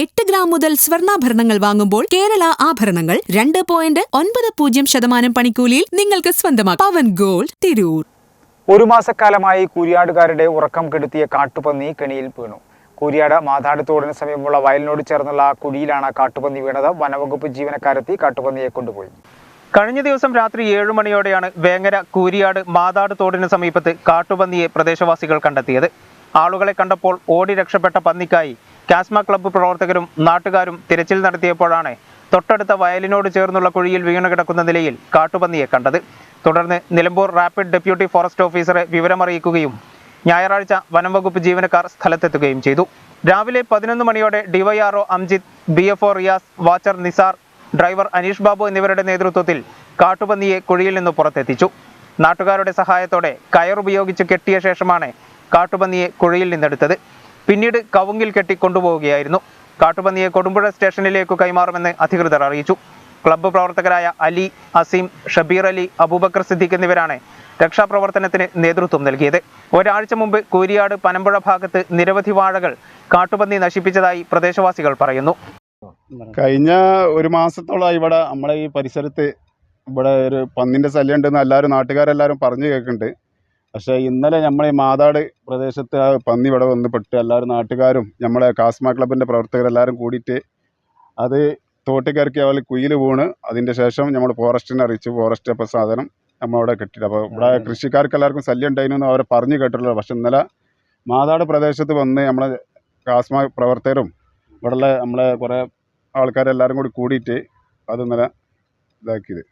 എട്ട് ഗ്രാം മുതൽ സ്വർണാഭരണങ്ങൾ വാങ്ങുമ്പോൾ കേരള ആഭരണങ്ങൾ രണ്ട് പോയിന്റ് ഒൻപത് പൂജ്യം ശതമാനം പണിക്കൂലിയിൽ നിങ്ങൾക്ക് സ്വന്തമാക്കാം. പവൻ ഗോൾഡ് തിരൂർ. ഒരു മാസക്കാലമായി കൂരിയാടുകാരുടെ ഉറക്കം കെടുത്തിയ കാട്ടുപന്നി കെണിയിൽ വീണു. കൂരിയാട് മാതാടത്തോടിന് സമീപമുള്ള വയലിനോട് ചേർന്നുള്ള കുഴിയിലാണ് കാട്ടുപന്നി വീണത്. വനവകുപ്പ് ജീവനക്കാരെത്തി കാട്ടുപന്നിയെ കൊണ്ടുപോയി. കഴിഞ്ഞ ദിവസം രാത്രി ഏഴു മണിയോടെയാണ് വേങ്ങര കൂരിയാട് മാതാട് തോടിന് സമീപത്ത് കാട്ടുപന്നിയെ പ്രദേശവാസികൾ കണ്ടെത്തിയത്. ആളുകളെ കണ്ടപ്പോൾ ഓടി രക്ഷപ്പെട്ട പന്നിക്കായി. കാസ്മ ക്ലബ്ബ് പ്രവർത്തകരും നാട്ടുകാരും തിരച്ചിൽ നടത്തിയപ്പോഴാണ് തൊട്ടടുത്ത വയലിനോട് ചേർന്നുള്ള കുഴിയിൽ വീണു കിടക്കുന്ന നിലയിൽ കാട്ടുപന്നിയെ കണ്ടത്. തുടർന്ന് നിലമ്പൂർ റാപ്പിഡ് ഡെപ്യൂട്ടി ഫോറസ്റ്റ് ഓഫീസറെ വിവരമറിയിക്കുകയും ഞായറാഴ്ച വനംവകുപ്പ് ജീവനക്കാർ സ്ഥലത്തെത്തുകയും ചെയ്തു. രാവിലെ പതിനൊന്ന് മണിയോടെ DYRO Amjith B F O Riyas watcher Nisar driver Aneesh Babu എന്നിവരുടെ നേതൃത്വത്തിൽ കാട്ടുപന്നിയെ കുഴിയിൽ നിന്ന് പുറത്തെത്തിച്ചു. നാട്ടുകാരുടെ സഹായത്തോടെ കയർ ഉപയോഗിച്ച് കെട്ടിയ ശേഷമാണ് കാട്ടുപന്നിയെ കുഴയിൽ നിന്നെടുത്തത്. പിന്നീട് കവുങ്ങിൽ കെട്ടി കൊണ്ടുപോവുകയായിരുന്നു കാട്ടുപന്നിയെ കൊടുമ്പുഴ സ്റ്റേഷനിലേക്ക് കൈമാറുമെന്ന് അധികൃതർ അറിയിച്ചു. ക്ലബ്ബ് പ്രവർത്തകരായ അലി അസീം ഷബീർ അലി അബൂബക്കർ സിദ്ദീഖ് എന്നിവരാണ് രക്ഷാപ്രവർത്തനത്തിന് നേതൃത്വം നൽകിയത്. ഒരാഴ്ച മുമ്പ് കൂരിയാട് പനമ്പുഴ ഭാഗത്ത് നിരവധി വാഴകൾ കാട്ടുപന്നി നശിപ്പിച്ചതായി പ്രദേശവാസികൾ പറയുന്നു. കഴിഞ്ഞ ഒരു മാസത്തോളമായി ഇവിടെ നമ്മളെ ഈ പരിസരത്ത് ഇവിടെ ഒരു പന്നിന്റെ ശല്യം ഉണ്ടെന്ന് എല്ലാവരും നാട്ടുകാരെല്ലാവരും പറഞ്ഞു കേൾക്കുന്നുണ്ട്. പക്ഷേ ഇന്നലെ നമ്മൾ ഈ മാതാട് പ്രദേശത്ത് ആ പന്നി ഇവിടെ വന്ന് പെട്ട് എല്ലാവരും നാട്ടുകാരും നമ്മളെ കാസ്മ ക്ലബിന്റെ പ്രവർത്തകരെല്ലാവരും കൂടിയിട്ട് അത് തോട്ടിക്കരക്കി അവൾ കുയിൽ വീണ്. അതിന്റെ ശേഷം നമ്മൾ ഫോറസ്റ്റിനെ അറിയിച്ചു. ഫോറസ്റ്റ് അപ്പോൾ സാധനം നമ്മളവിടെ കെട്ടിയിട്ട് അപ്പോൾ ഇവിടെ കൃഷിക്കാർക്ക് എല്ലാവർക്കും ശല്യം ഉണ്ടായിരുന്നു അവരെ പറഞ്ഞു കേട്ടിട്ടുള്ളത് പക്ഷെ ഇന്നലെ മാതാട് പ്രദേശത്ത് വന്ന് നമ്മളെ കാസ്മ പ്രവർത്തകരും ഇവിടെയുള്ള നമ്മളെ കുറേ ആൾക്കാരെല്ലാവരും കൂടി കൂടിയിട്ട് അത് ഇന്നലെ ഇതാക്കിയത്.